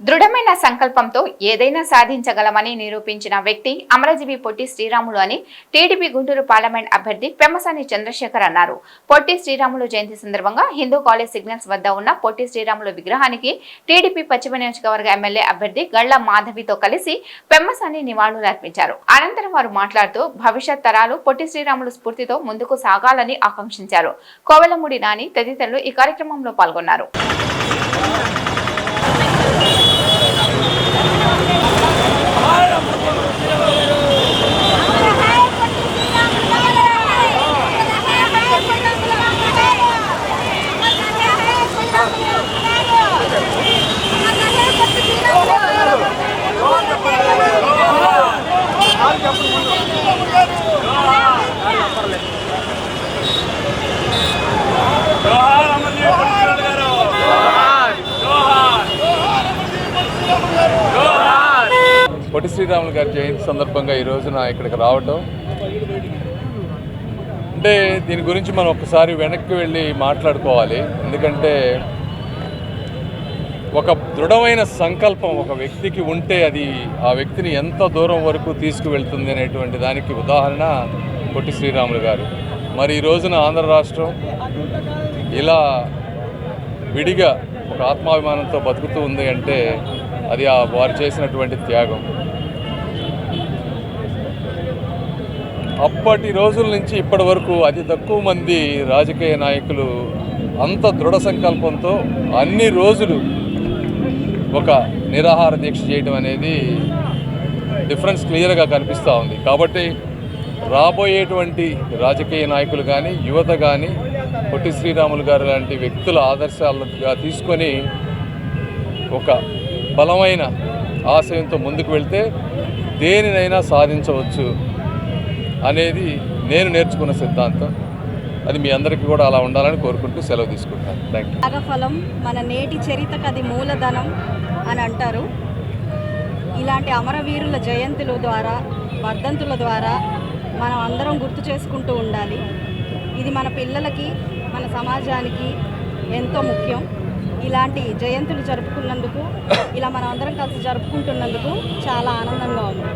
దృఢమైన సంకల్పంతో ఏదైనా సాధించగలమని నిరూపించిన వ్యక్తి అమరజీవి పొట్టి శ్రీరాములు అని టీడీపీ గుంటూరు పార్లమెంట్ అభ్యర్థి పెమ్మసాని చంద్రశేఖర్ అన్నారు. పొట్టి శ్రీరాములు జయంతి సందర్భంగా హిందూ కాలేజ్ సిగ్నల్స్ వద్ద ఉన్న పొట్టి శ్రీరాములు విగ్రహానికి టీడీపీ పశ్చిమ నియోజకవర్గ ఎమ్మెల్యే అభ్యర్థి గళ్ళ మాధవితో కలిసి పెమ్మసాని నివాళులు అర్పించారు అనంతరం వారు మాట్లాడుతూ భవిష్యత్ తరాలు పొట్టి శ్రీరాములు స్ఫూర్తితో ముందుకు సాగాలని ఆకాంక్షించారు. కోవెలమూడి నాని తదితరులు ఈ కార్యక్రమంలో పాల్గొన్నారు జోహార్ అమర్జీవి పొట్టి గారు జోహార్ జోహార్ పొట్టి శ్రీరాములు గారి జయంతి సందర్భంగా ఈ రోజున ఇక్కడికి రావటం. అంటే దీని గురించి మనం ఒకసారి వెనక్కి వెళ్ళి మాట్లాడుకోవాలి. ఎందుకంటే ఒక దృఢమైన సంకల్పం ఒక వ్యక్తికి ఉంటే అది ఆ వ్యక్తిని ఎంత దూరం వరకు తీసుకువెళ్తుంది అనేటువంటి దానికి ఉదాహరణ పొట్టి శ్రీరాములు గారు. మరి ఈ రోజున ఆంధ్ర రాష్ట్రం ఇలా విడిగా ఒక ఆత్మాభిమానంతో బతుకుతూ ఉంది అంటే అది ఆ వారు చేసినటువంటి త్యాగం. అప్పటి రోజుల నుంచి ఇప్పటి వరకు అతి తక్కువ మంది రాజకీయ నాయకులు అంత దృఢ సంకల్పంతో అన్ని రోజులు ఒక నిరాహార దీక్ష చేయడం అనేది డిఫరెన్స్ క్లియర్గా కనిపిస్తూ ఉంది. కాబట్టి రాబోయేటువంటి రాజకీయ నాయకులు కానీ యువత కానీ పొట్టి శ్రీరాములు గారు లాంటి వ్యక్తుల ఆదర్శాలుగా తీసుకొని ఒక బలమైన ఆశయంతో ముందుకు వెళ్తే దేనినైనా సాధించవచ్చు అనేది నేను నేర్చుకున్న సిద్ధాంతం. అది మీ అందరికీ కూడా అలా ఉండాలని కోరుకుంటూ సెలవు తీసుకుంటాను. థ్యాంక్ యూ త్యాగఫలం మన నేటి చరితకు అది మూలధనం అని అంటారు. ఇలాంటి అమరవీరుల జయంతుల ద్వారా వర్ధంతుల ద్వారా మనం అందరం గుర్తు చేసుకుంటూ ఉండాలి. ఇది మన పిల్లలకి మన సమాజానికి ఎంతో ముఖ్యం. ఇలాంటి జయంతులు జరుపుకున్నందుకు ఇలా మనం అందరం కలిసి జరుపుకుంటున్నందుకు చాలా ఆనందంగా ఉంది.